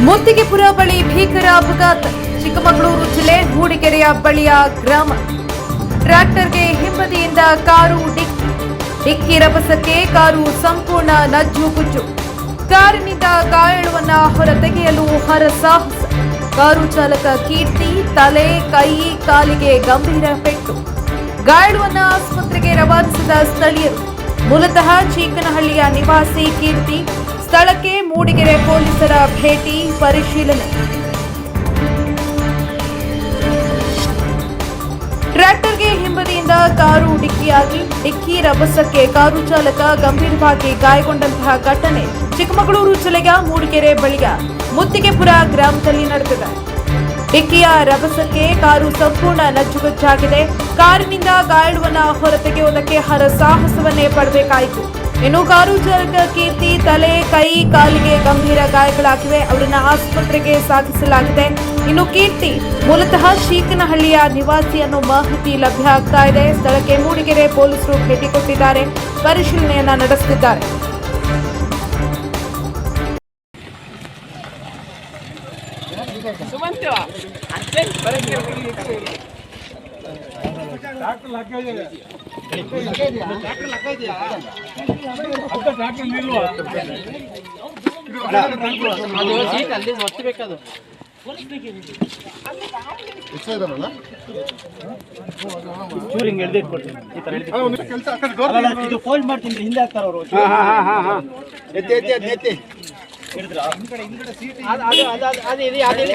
ಮುತ್ತಿಗೆಪುರ ಬಳಿ ಭೀಕರ ಅಪಘಾತ. ಚಿಕ್ಕಮಗಳೂರು ಜಿಲ್ಲೆ ಮೂಡಿಗೆರೆಯ ಬಳಿಯ ಗ್ರಾಮ. ಟ್ರ್ಯಾಕ್ಟರ್ಗೆ ಹಿಂಬದಿಯಿಂದ ಕಾರು ಡಿಕ್ಕಿ ಡಿಕ್ಕಿ ರಭಸಕ್ಕೆ ಕಾರು ಸಂಪೂರ್ಣ ನಜ್ಜುಗುಜ್ಜು ಕಾರಿನಿಂದ ಗಾಯಾಳುವನ್ನ ಹೊರತೆಗೆಯಲು ಹರಸಾಹಸ ಕಾರು ಚಾಲಕ ಕೀರ್ತಿ ತಲೆ, ಕೈ, ಕಾಲಿಗೆ ಗಂಭೀರ ಪೆಟ್ಟು. ಗಾಯಾಳುವನ್ನ ಆಸ್ಪತ್ರೆಗೆ ರವಾನಿಸಿದ ಸ್ಥಳೀಯರು. ಮೂಲತಃ ಚೀಕನಹಳ್ಳಿಯ ನಿವಾಸಿ ಕೀರ್ತಿ ಸ್ಥಳಕ್ಕೆ ಮೂಡಿಗೆರೆ ಪೊಲೀಸರ ಭೇಟಿ ಪರಿಶೀಲನೆ. ಟ್ರ್ಯಾಕ್ಟರ್ಗೆ ಹಿಂಬದಿಯಿಂದ ಕಾರು ಡಿಕ್ಕಿಯಾಗಿ, ಡಿಕ್ಕಿ ರಭಸಕ್ಕೆ ಕಾರು ಚಾಲಕ ಗಂಭೀರವಾಗಿ ಗಾಯಗೊಂಡಂತಹ ಘಟನೆ ಚಿಕ್ಕಮಗಳೂರು ಜಿಲ್ಲೆಯ ಮೂಡಿಗೆರೆ ಬಳಿಯ ಮುತ್ತಿಗೆಪುರ ಗ್ರಾಮದಲ್ಲಿ ನಡೆದಿದೆ. ಡಿಕ್ಕಿಯ ರಭಸಕ್ಕೆ ಕಾರು ಸಂಪೂರ್ಣ ನಜ್ಜುಗುಜ್ಜಾಗಿದೆ. ಕಾರಿನಿಂದ ಗಾಯಾಳುವನ್ನ ಹೊರತೆಗೆಯುವುದಕ್ಕೆ ಹರಸಾಹಸವನ್ನೇ ಪಡಬೇಕಾಯಿತು. ಇನ್ನು ಕಾರು ಚಾಲಕ ಕೀರ್ತಿ ತಲೆ ಕೈ ಕಾಲಿಗೆ ಗಂಭೀರ ಗಾಯಗಳಾಗಿವೆ. ಅವರನ್ನ ಆಸ್ಪತ್ರೆಗೆ ಸಾಗಿಸಲಾಗಿದೆ ಇನ್ನು ಕೀರ್ತಿ ಮೂಲತಃ ಶೀಕನಹಳ್ಳಿಯ ನಿವಾಸಿ ಅನ್ನೋ ಮಾಹಿತಿ ಲಭ್ಯ ಆಗ್ತಾ ಇದೆ. ಸ್ಥಳಕ್ಕೆ ಮೂಡಿಗೆರೆ ಪೊಲೀಸರು ಭೇಟಿ ಕೊಟ್ಟಿದ್ದಾರೆ. ಪರಿಶೀಲನೆಯನ್ನ ನಡೆಸುತ್ತಿದ್ದಾರೆ ಸುಮಂತ್ ಚೂರು ಹಿಂಗೆ ಎಳ್ದು ಇಟ್ಕೊಡ್ತೀನಿ ಈ ಥರ ಎಳ್ದು ಅಲ್ಲ, ಅಲ್ಲ, ಇದು ಫೋಲ್ಡ್ ಮಾಡ್ತೀನಿ ಹಿಂದೆ ಹಾಕ್ತಾರ ಅವರು ಅದು ಅದು ಅದು ಅದು ಅದು ಇದೆ ಅದು ಇದೆ